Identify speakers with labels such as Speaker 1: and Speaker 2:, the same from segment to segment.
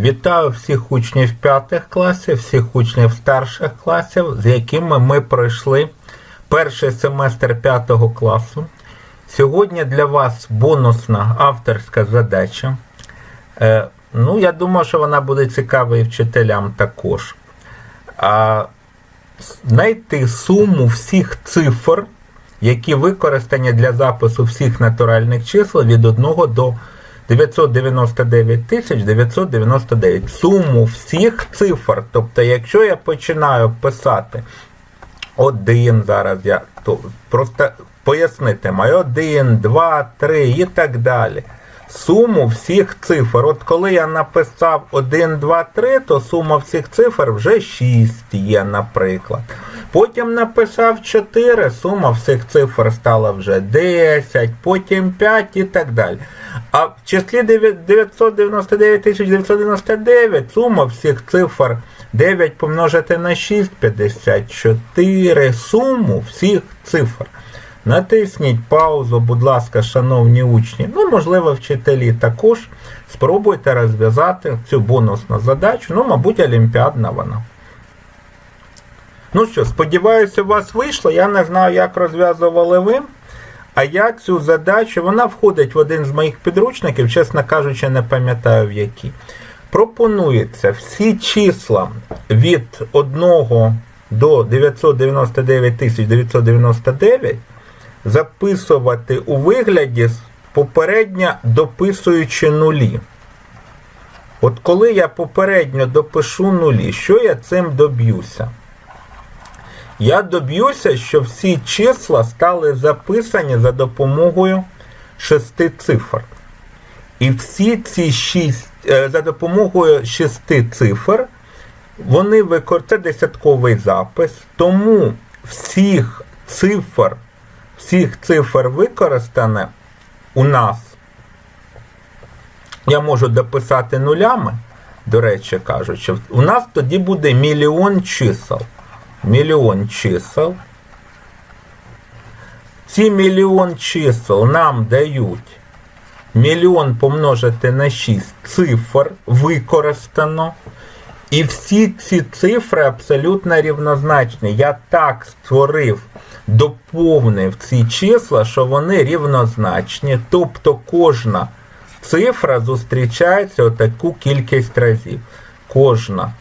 Speaker 1: Вітаю всіх учнів п'ятих класів, всіх учнів старших класів, з якими ми пройшли перший семестр п'ятого класу. Сьогодні для вас бонусна авторська задача. Е, ну, я думаю, що вона буде цікава і вчителям також. А, знайти суму всіх цифр, які використані для запису всіх натуральних чисел від 1 до 999 тисяч 999. Суму всіх цифр. Тобто, якщо я починаю писати один, зараз я то просто пояснити маю 1, 2, 3 і так далі. Суму всіх цифр. От коли я написав 1, 2, 3, то сума всіх цифр вже 6 є, наприклад. Потім написав 4, сума всіх цифр стала вже 10, потім 5 і так далі. А в числі 999 999 сума всіх цифр 9 помножити на 6 54. Суму всіх цифр. Натисніть паузу, будь ласка, шановні учні. Ну, можливо, вчителі також. Спробуйте розв'язати цю бонусну задачу. Ну, мабуть, олімпіадна вона. Ну що, сподіваюся, у вас вийшло. Я не знаю, як розв'язували ви. А я цю задачу, вона входить в один з моїх підручників, чесно кажучи, не пам'ятаю в які. Пропонується всі числа від 1 до 999 999 записувати у вигляді попередньо дописуючи нулі. От коли я попередньо допишу нулі, що я цим доб'юся? Я доб'юся, що всі числа стали записані за допомогою шести цифр. І всі ці шість, за допомогою шести цифр, вони викор... це десятковий запис, тому всіх цифр, всіх цифр використане у нас. Я можу дописати нулями, до речі кажучи, у нас тоді буде мільйон чисел мільйон чисел. Ці мільйон чисел нам дають мільйон помножити на 6 цифр використано. І всі ці цифри абсолютно рівнозначні. Я так створив, доповнив ці числа, що вони рівнозначні. Тобто кожна цифра зустрічається отаку кількість разів. Кожна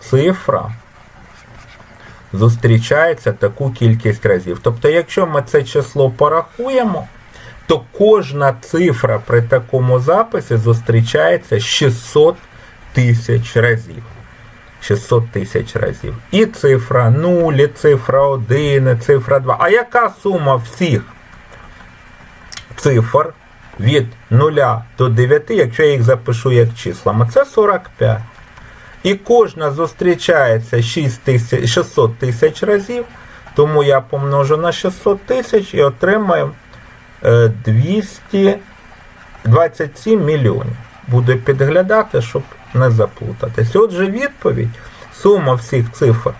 Speaker 1: цифра зустрічається таку кількість разів. Тобто, якщо ми це число порахуємо, то кожна цифра при такому записі зустрічається 600 тисяч разів. 600 тисяч разів. І цифра 0, і цифра 1, і цифра 2. А яка сума всіх цифр від 0 до 9, якщо я їх запишу як числами? Це 45. І кожна зустрічається 6 тисяч, 600 тисяч разів. Тому я помножу на 600 тисяч і отримаю 227 мільйонів. Буду підглядати, щоб не заплутатись. Отже, відповідь. Сума всіх цифр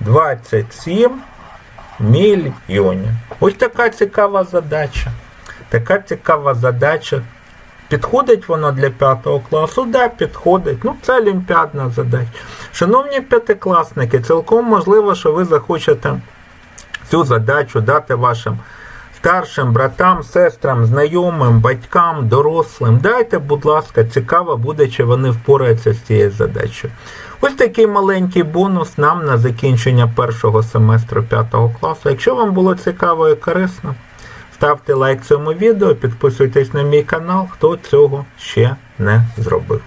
Speaker 1: 27 мільйонів. Ось така цікава задача. Така цікава задача. Підходить воно для п'ятого класу? Да, підходить. Ну, це олімпіадна задача. Шановні п'ятикласники, цілком можливо, що ви захочете цю задачу дати вашим старшим братам, сестрам, знайомим, батькам, дорослим. Дайте, будь ласка, цікаво буде, чи вони впораються з цією задачею. Ось такий маленький бонус нам на закінчення першого семестру п'ятого класу. Якщо вам було цікаво і корисно, ставте лайк цьому відео, підписуйтесь на мій канал, хто цього ще не зробив.